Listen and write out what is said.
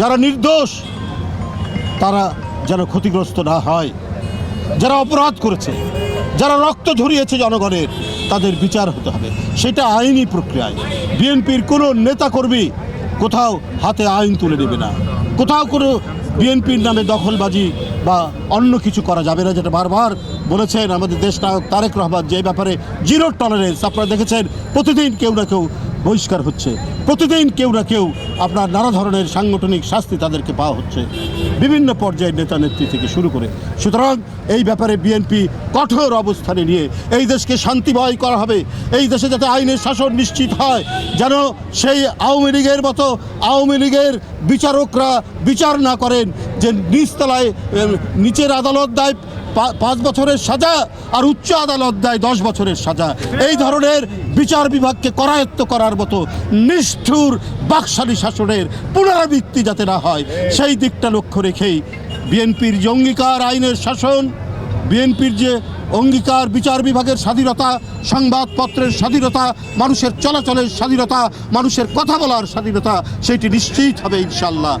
যারা নির্দোষ, তারা যেন ক্ষতিগ্রস্ত না হয়। যারা অপরাধ করেছে, যারা রক্ত ঝরিয়েছে জনগণের, তাদের বিচার হতে হবে। সেটা আইনি প্রক্রিয়ায়। বিএনপির কোনো নেতাকর্মী কোথাও হাতে আইন তুলে নেবে না। কোথাও কোনো বিএনপির নামে দখলবাজি বা অন্য কিছু করা যাবে না, যেটা বারবার বলেছেন আমাদের দেশ নায়ক তারেক রহমান যে ব্যাপারে জিরো টলারেন্স আপনারা দেখেছেন, প্রতিদিন কেউ না কেউ বহিষ্কার হচ্ছে। প্রতিদিন কেউ না কেউ আপনার নানা ধরনের সাংগঠনিক শাস্তি তাদেরকে পাওয়া হচ্ছে। বিভিন্ন পর্যায়ের নেতা নেত্রী থেকে শুরু করে। সুতরাং এই ব্যাপারে বিএনপি কঠোর অবস্থানে নিয়ে এই দেশকে শান্তিময় করা হবে। এই দেশে যাতে আইনের শাসন নিশ্চিত হয়, যেন সেই আওয়ামী লীগের মতো আওয়ামী লীগের বিচারকরা বিচার না করেন, যে নিচতলায় নিচের আদালত দেয় পাঁচ বছরের সাজা আর উচ্চ আদালত দেয় দশ বছরের সাজা। এই ধরনের বিচার বিভাগকে করায়ত্ত করার মতো নিষ্ঠুর বাকশালী শাসনের পুনরাবৃত্তি যাতে না হয়, সেই দিকটা লক্ষ্য রেখেই বিএনপির যে অঙ্গীকার আইনের শাসন, বিএনপির যে অঙ্গীকার বিচার বিভাগের স্বাধীনতা, সংবাদপত্রের স্বাধীনতা, মানুষের চলাচলের স্বাধীনতা, মানুষের কথা বলার স্বাধীনতা, সেটি নিশ্চিত হবে ইনশাল্লাহ